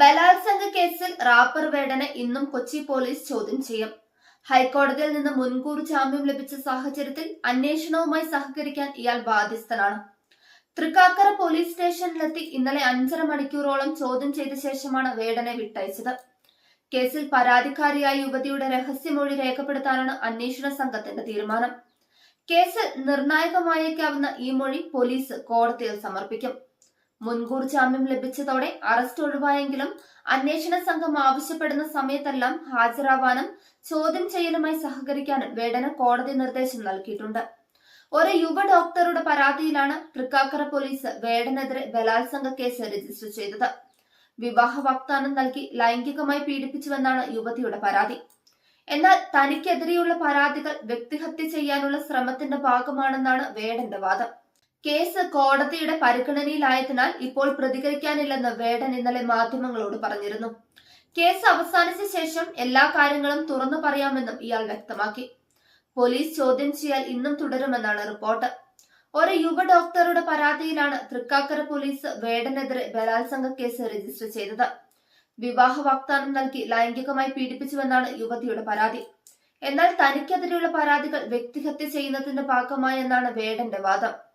ബലാത്സംഗ കേസിൽ റാപ്പർ വേടനെ ഇന്നും കൊച്ചി പോലീസ് ചോദ്യം ചെയ്യും. ഹൈക്കോടതിയിൽ നിന്ന് മുൻകൂർ ജാമ്യം ലഭിച്ച സാഹചര്യത്തിൽ അന്വേഷണവുമായി സഹകരിക്കാൻ ഇയാൾ ബാധ്യസ്ഥനാണ്. തൃക്കാക്കര പോലീസ് സ്റ്റേഷനിലെത്തി ഇന്നലെ അഞ്ചര മണിക്കൂറോളം ചോദ്യം ചെയ്ത ശേഷമാണ് വേടനെ വിട്ടയച്ചത്. കേസിൽ പരാതിക്കാരിയായ യുവതിയുടെ രഹസ്യമൊഴി രേഖപ്പെടുത്താനാണ് അന്വേഷണ സംഘത്തിന്റെ തീരുമാനം. കേസ് നിർണായകമായേക്കാവുന്ന ഈ മൊഴി പോലീസ് കോടതിയിൽ സമർപ്പിക്കും. മുൻകൂർ ജാമ്യം ലഭിച്ചതോടെ അറസ്റ്റ് ഒഴിവായെങ്കിലും അന്വേഷണ സംഘം ആവശ്യപ്പെടുന്ന സമയത്തെല്ലാം ഹാജരാവാനും ചോദ്യം ചെയ്യലുമായി സഹകരിക്കാനും വേടന കോടതി നിർദ്ദേശം നൽകിയിട്ടുണ്ട്. ഒരു യുവ ഡോക്ടറുടെ പരാതിയിലാണ് തൃക്കാക്കര പോലീസ് വേടനെതിരെ ബലാത്സംഗ കേസ് രജിസ്റ്റർ ചെയ്തത്. വിവാഹ വാഗ്ദാനം നൽകി ലൈംഗികമായി പീഡിപ്പിച്ചുവെന്നാണ് യുവതിയുടെ പരാതി. എന്നാൽ തനിക്കെതിരെയുള്ള പരാതികൾ വ്യക്തിഹത്യ ചെയ്യാനുള്ള ശ്രമത്തിന്റെ ഭാഗമാണെന്നാണ് വേടന്റെ വാദം. കേസ് കോടതിയുടെ പരിഗണനയിലായതിനാൽ ഇപ്പോൾ പ്രതികരിക്കാനില്ലെന്ന് വേടൻ ഇന്നലെ മാധ്യമങ്ങളോട് പറഞ്ഞിരുന്നു. കേസ് അവസാനിച്ച ശേഷം എല്ലാ കാര്യങ്ങളും തുറന്നു പറയാമെന്നും ഇയാൾ വ്യക്തമാക്കി. പോലീസ് ചോദ്യം ചെയ്യാൻ ഇന്നും തുടരുമെന്നാണ് റിപ്പോർട്ട്. ഒരു യുവ ഡോക്ടറുടെ പരാതിയിലാണ് തൃക്കാക്കര പോലീസ് വേടനെതിരെ ബലാത്സംഗ കേസ് രജിസ്റ്റർ ചെയ്തത്. വിവാഹ വാഗ്ദാനം നൽകി ലൈംഗികമായി പീഡിപ്പിച്ചുവെന്നാണ് യുവതിയുടെ പരാതി. എന്നാൽ തനിക്കെതിരെയുള്ള പരാതികൾ വ്യക്തിഹത്യ ചെയ്യുന്നതിന്റെ ഭാഗമായെന്നാണ് വേടന്റെ വാദം.